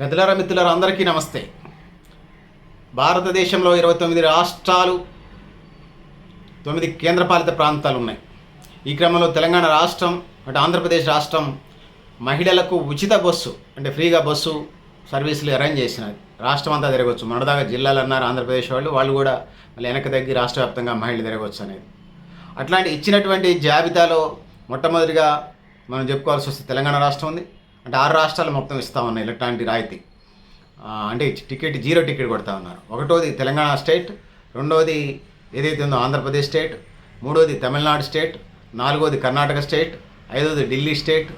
పెద్దలారా మిత్రులారా అందరికీ నమస్తే. భారతదేశంలో ఇరవై తొమ్మిది రాష్ట్రాలు తొమ్మిది కేంద్రపాలిత ప్రాంతాలు ఉన్నాయి ఈ క్రమంలో తెలంగాణ రాష్ట్రం అంటే ఆంధ్రప్రదేశ్ రాష్ట్రం మహిళలకు ఉచిత బస్సు అంటే ఫ్రీగా బస్సు సర్వీసులు అరేంజ్ చేసినది రాష్ట్రం అంతా తిరగవచ్చు మనదాకా జిల్లాలు అన్నారు ఆంధ్రప్రదేశ్ వాళ్ళు వాళ్ళు కూడా మళ్ళీ వెనక్కి తగ్గి రాష్ట్ర వ్యాప్తంగా మహిళలు తిరగవచ్చు అనేది. అట్లాంటి ఇచ్చినటువంటి జాబితాలో మొట్టమొదటిగా మనం చెప్పుకోవాల్సి వస్తే తెలంగాణ రాష్ట్రం ఉంది. అంటే ఆరు రాష్ట్రాలు మొత్తం ఇస్తా ఉన్నాయి ఎలక్ట్రానిక్ రాయితీ. అంటే టికెట్ జీరో టికెట్ కొడతా ఉన్నారు. ఒకటోది తెలంగాణ స్టేట్ రెండోది ఏదైతే ఉందో ఆంధ్రప్రదేశ్ స్టేట్ మూడోది తమిళనాడు స్టేట్ నాలుగోది కర్ణాటక స్టేట్ ఐదోది ఢిల్లీ స్టేట్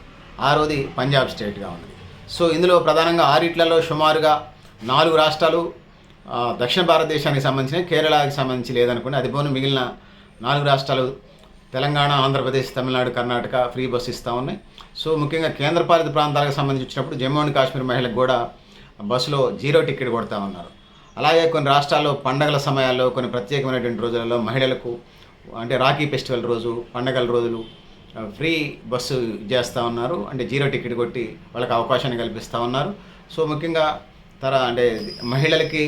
ఆరోది పంజాబ్ స్టేట్గా ఉంది సో ఇందులో ప్రధానంగా ఆరిట్లలో సుమారుగా నాలుగు రాష్ట్రాలు దక్షిణ భారతదేశానికి సంబంధించిన కేరళకి సంబంధించి లేదనుకుని అది పోను మిగిలిన నాలుగు రాష్ట్రాలు తెలంగాణ ఆంధ్రప్రదేశ్ తమిళనాడు కర్ణాటక ఫ్రీ బస్సు ఇస్తూ ఉన్నాయి. సో ముఖ్యంగా కేంద్రపాలిత ప్రాంతాలకు సంబంధించి వచ్చినప్పుడు జమ్మూ అండ్ కాశ్మీర్ మహిళలకు కూడా బస్సులో జీరో టికెట్ కొడతా ఉన్నారు. అలాగే కొన్ని రాష్ట్రాల్లో పండగల సమయాల్లో కొన్ని ప్రత్యేకమైనటువంటి రోజులలో మహిళలకు అంటే రాఖీ ఫెస్టివల్ రోజు పండగల రోజులు ఫ్రీ బస్సు చేస్తూ ఉన్నారు. అంటే జీరో టికెట్ కొట్టి వాళ్ళకి అవకాశాన్ని కల్పిస్తూ ఉన్నారు. సో ముఖ్యంగా తర అంటే మహిళలకి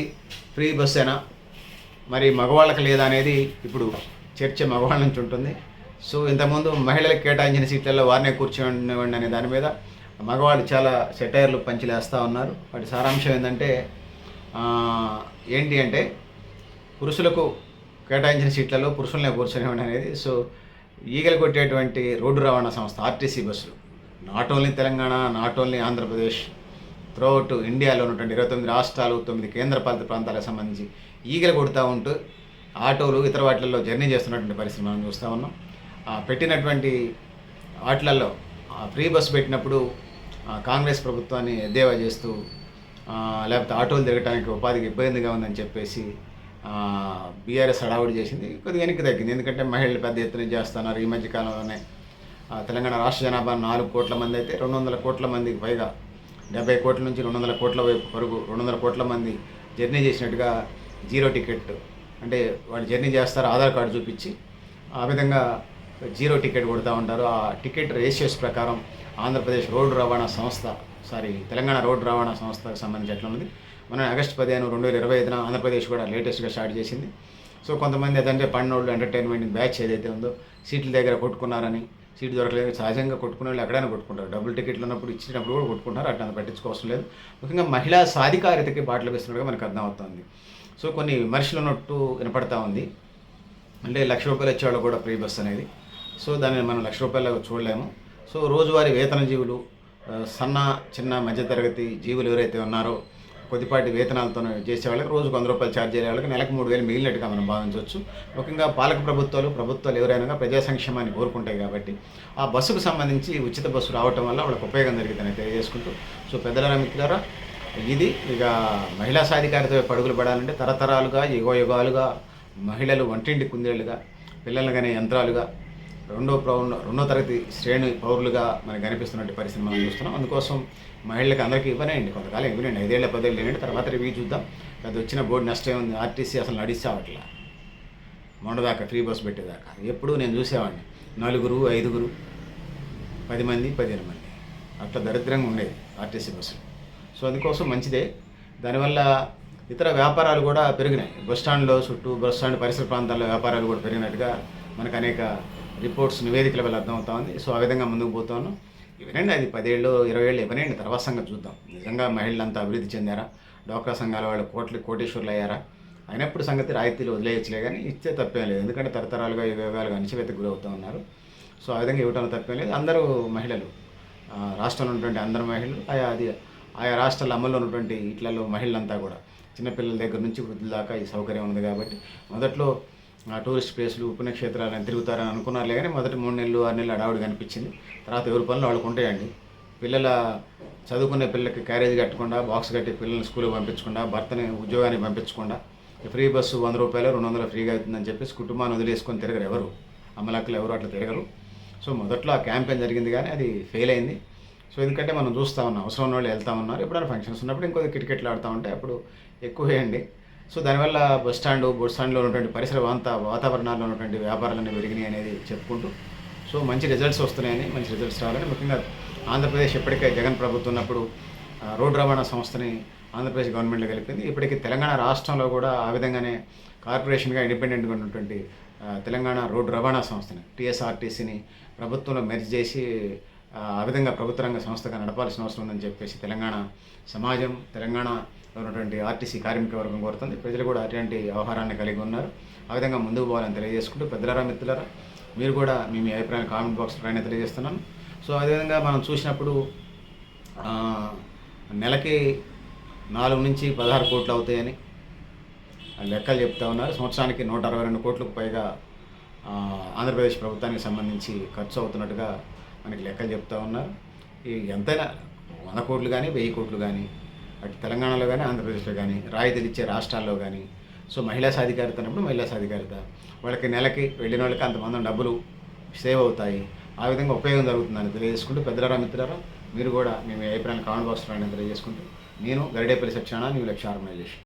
ఫ్రీ బస్సేనా? మరి మగవాళ్ళకి లేదా అనేది ఇప్పుడు చర్చ మగవాళ్ళ నుంచి ఉంటుంది. సో ఇంతకుముందు మహిళలకు కేటాయించిన సీట్లలో వారినే కూర్చోనివ్వండి అనే దాని మీద మగవాళ్ళు చాలా సెటైర్లు పంచిలేస్తూ ఉన్నారు. వాటి సారాంశం ఏంటంటే ఏంటి అంటే పురుషులకు కేటాయించిన సీట్లలో పురుషులనే కూర్చొనివ్వండి అనేది. సో ఈగలు కొట్టేటువంటి రోడ్డు రవాణా సంస్థ ఆర్టీసీ బస్సులు not only Telangana not only Andhra Pradesh throughout ఇండియాలో ఉన్నటువంటి ఇరవై తొమ్మిది రాష్ట్రాలు తొమ్మిది కేంద్రపాలిత ప్రాంతాలకు సంబంధించి ఈగలు కొడుతూ ఉంటూ ఆటోలు ఇతర వాటిల్లో జర్నీ చేస్తున్నటువంటి పరిస్థితి మనం చూస్తూ ఉన్నాం. పెట్టినటువంటి వాటిలలో ఆ, ఫ్రీ బస్సు పెట్టినప్పుడు కాంగ్రెస్ ప్రభుత్వాన్ని ఎద్దేవా చేస్తూ లేకపోతే ఆటోలు తిరగడానికి ఉపాధికి ఇబ్బందిగా ఉందని చెప్పేసి బీఆర్ఎస్ హడావుడి చేసింది. కొద్దిగా వెనక్కి తగ్గింది. ఎందుకంటే మహిళలు పెద్ద ఎత్తున చేస్తున్నారు. ఈ మధ్య కాలంలోనే ఆ, తెలంగాణ రాష్ట్ర జనాభా నాలుగు కోట్ల మంది అయితే రెండు వందల కోట్ల మందికి పైగా డెబ్బై కోట్ల నుంచి రెండు వందల కోట్ల వైపు వరకు రెండు వందల కోట్ల మంది జర్నీ చేసినట్టుగా జీరో టికెట్ అంటే వాళ్ళు జర్నీ చేస్తారు ఆధార్ కార్డు చూపించి ఆ విధంగా జీరో టికెట్ కొడుతూ ఉంటారు. ఆ టికెట్ రేషియోస్ ప్రకారం ఆంధ్రప్రదేశ్ రోడ్డు రవాణా సంస్థ సారీ తెలంగాణ రోడ్డు రవాణా సంస్థకు సంబంధించి ఎట్లా ఉంది మన ఆగస్టు పదిహేను రెండు వేల ఇరవై ఐదున ఆంధ్రప్రదేశ్ కూడా లేటెస్ట్గా స్టార్ట్ చేసింది. సో కొంతమంది అదంటే పన్నోళ్ళు ఎంటర్టైన్మెంట్ బ్యాచ్ ఏదైతే ఉందో సీట్ల దగ్గర కొట్టుకున్నారని సీట్ దొరకలేదు సహజంగా కొట్టుకునే వాళ్ళు ఎక్కడైనా కొట్టుకుంటారు. డబుల్ టికెట్లు ఉన్నప్పుడు ఇచ్చినప్పుడు కూడా కొట్టుకుంటారు అట్లా పట్టించుకోవసం లేదు. ముఖ్యంగా మహిళా సాధికారితకి బాటలు వేస్తున్నట్టుగా మనకు అర్థమవుతుంది. సో కొన్ని విమర్శలు ఉన్నట్టు వినపడతా ఉంది. అంటే లక్ష రూపాయలు ఇచ్చేవాళ్ళు కూడా ఫ్రీ బస్ అనేది. సో దాన్ని మనం లక్ష రూపాయలు చూడలేము. సో రోజువారీ వేతన జీవులు సన్న చిన్న మధ్యతరగతి జీవులు ఎవరైతే ఉన్నారో కొద్దిపాటి వేతనాలతో చేసే వాళ్ళకి రోజుకు వంద రూపాయలు ఛార్జ్ చేసే వాళ్ళకి నెలకు మూడు వేలు మిగిలినట్టుగా మనం భావించవచ్చు. ముఖ్యంగా పాలక ప్రభుత్వాలు ప్రభుత్వాలు ఎవరైనా ప్రజా సంక్షేమాన్ని కోరుకుంటాయి కాబట్టి ఆ బస్సుకు సంబంధించి ఉచిత బస్సు రావటం వల్ల వాళ్ళకి ఉపయోగం జరిగిందని తెలియజేసుకుంటూ సో పెద్దల మిత్రులారా ఇది ఇక మహిళా సాధికారిత పడుగులు పడాలంటే తరతరాలుగా యుగ యుగాలుగా మహిళలు వంటింటి కుందేలుగా పిల్లలు కానీ యంత్రాలుగా రెండో ప్రౌన్ రెండో తరగతి శ్రేణి పౌరులుగా మనకు కనిపిస్తున్నటువంటి పరిస్థితి మనం చూస్తున్నాం. అందుకోసం మహిళలకు అందరికీ ఇవ్వనేయండి కొంతకాలం ఇవ్వనండి. ఐదేళ్ళ పదేళ్ళు లేనండి. తర్వాత రివ్యూ చూద్దాం. అది వచ్చిన బోర్డు నష్టం ఏముంది ఆర్టీసీ అసలు నడిచావట్లా? మొండదాకా ఫ్రీ బస్ పెట్టేదాకా. ఎప్పుడు నేను చూసేవాడిని. నలుగురు ఐదుగురు పది మంది పదిహేను మంది. అట్లా దరిద్రంగా ఉండేది ఆర్టీసీ బస్సులు. సో అందుకోసం మంచిదే. దానివల్ల ఇతర వ్యాపారాలు కూడా పెరిగినాయి. బస్ స్టాండ్లో చుట్టూ బస్ స్టాండ్ పరిసర ప్రాంతాల్లో వ్యాపారాలు కూడా పెరిగినట్టుగా మనకు అనేక రిపోర్ట్స్ నివేదికల వల్ల అర్థమవుతా ఉంది సో ఆ విధంగా ముందుకు పోతాను. ఇవనండి అది పదేళ్ళు ఇరవై ఏళ్ళు ఇవ్వనండి తర్వాత సంగతి చూద్దాం. నిజంగా మహిళలంతా అభివృద్ధి చెందారా? డోక్రా సంఘాల వాళ్ళు కోట్లు కోటేశ్వర్లు అయ్యారా? అయినప్పుడు సంగతి రాయితీలు వదిలేయచ్చులే కానీ ఇచ్చే తప్పేం లేదు. ఎందుకంటే తరతరాలుగా యుగాలుగా అణచివేతకు గురవుతూ ఉన్నారు సో ఆ విధంగా ఇవ్వటంలో తప్పేం లేదు. అందరూ మహిళలు. రాష్ట్రంలో ఉన్నటువంటి అందరు మహిళలు. ఆయా అది ఆయా రాష్ట్రాల అమల్లో ఉన్నటువంటి ఇట్లలో మహిళలంతా కూడా. చిన్నపిల్లల దగ్గర నుంచి వృద్ధుల దాకా ఈ సౌకర్యం ఉంది కాబట్టి మొదట్లో టూరిస్ట్ ప్లేస్లు పుణ్యక్షేత్రాలను తిరుగుతారని అనుకున్నారులే కానీ మొదటి మూడు నెలలు ఆరు నెలలు అడావుడి కనిపించింది. తర్వాత ఎవరి పనులు వాళ్ళకు ఉంటాయండి. పిల్లల చదువుకునే పిల్లలకి క్యారేజ్ కట్టకుండా బాక్స్ కట్టి పిల్లల్ని స్కూల్కి పంపించకుండా భర్తని ఉద్యోగానికి పంపించకుండా ఫ్రీ బస్సు వంద రూపాయలు రెండు వందలు ఫ్రీగా అవుతుందని చెప్పేసి కుటుంబాన్ని వదిలేసుకొని తిరగరు ఎవరు. అమ్మలక్కలు ఎవరు అట్లా తిరగరు. సో మొదట్లో ఆ క్యాంపెయిన్ జరిగింది కానీ అది ఫెయిల్ అయింది. సో ఎందుకంటే మనం చూస్తూ ఉన్నాం అవసరం ఉన్న వాళ్ళు వెళ్తా ఉన్నారు. ఎప్పుడైనా ఫంక్షన్స్ ఉన్నప్పుడు ఇంకొక క్రికెట్లు ఆడుతూ ఉంటే అప్పుడు ఎక్కువ వేయండి. సో దానివల్ల బస్ స్టాండ్ బస్ స్టాండ్లో ఉన్నటువంటి పరిసర వాంత వాతావరణాల్లో ఉన్నటువంటి వ్యాపారాలన్నీ పెరిగినాయి అనేది చెప్పుకుంటూ. సో మంచి రిజల్ట్స్ వస్తున్నాయని మంచి రిజల్ట్స్ రావాలని ముఖ్యంగా ఆంధ్రప్రదేశ్ ఇప్పటికే జగన్ ప్రభుత్వం ఉన్నప్పుడు రోడ్డు రవాణా సంస్థని ఆంధ్రప్రదేశ్ గవర్నమెంట్లో కలిపింది. ఇప్పటికీ తెలంగాణ రాష్ట్రంలో కూడా ఆ విధంగానే కార్పొరేషన్గా ఇండిపెండెంట్గా ఉన్నటువంటి తెలంగాణ రోడ్డు రవాణా సంస్థని టీఎస్ఆర్టీసీని ప్రభుత్వంలో మెర్జ్ చేసి ఆ, విధంగా ప్రభుత్వ రంగ సంస్థగా నడపాల్సిన అవసరం ఉందని చెప్పేసి తెలంగాణ సమాజం తెలంగాణ ఉన్నటువంటి ఆర్టీసీ కార్మిక వర్గం కోరుతుంది. ప్రజలు కూడా అటువంటి వ్యవహారాన్ని కలిగి ఉన్నారు. ఆ విధంగా ముందుకు పోవాలని తెలియజేసుకుంటూ పెద్దలారా మిత్రులారా మీరు కూడా మీ మీ అభిప్రాయాన్ని కామెంట్ బాక్స్లో పైన తెలియజేస్తున్నాను. సో అదేవిధంగా మనం చూసినప్పుడు నెలకి నాలుగు నుంచి పదహారు కోట్లు అవుతాయని లెక్కలు చెప్తా ఉన్నారు. సంవత్సరానికి నూట అరవై రెండు కోట్లకు పైగా ఆంధ్రప్రదేశ్ ప్రభుత్వానికి సంబంధించి ఖర్చు అవుతున్నట్టుగా మనకి లెక్కలు చెప్తా ఉన్నారు. ఈ ఎంతైనా వంద కోట్లు కానీ వెయ్యి కోట్లు కానీ అటు తెలంగాణలో కానీ ఆంధ్రప్రదేశ్లో కానీ రాయితీలు ఇచ్చే రాష్ట్రాల్లో కానీ సో మహిళా సాధికారిత అన్నప్పుడు మహిళా సాధికారిత. వాళ్ళకి నెలకి వెళ్ళిన వాళ్ళకి అంతమంది డబ్బులు సేవ్ అవుతాయి. ఆ విధంగా ఉపయోగం జరుగుతుందని తెలియజేసుకుంటూ పెద్దలారా మిత్రులారా మీరు కూడా మేము అభిప్రాయాన్ని కామెంట్ బాక్స్లో తెలియజేసుకుంటూ నేను గరిడేపల్లి సత్యనారాయణ న్యూ లక్ష్య ఆర్గనైజేషన్.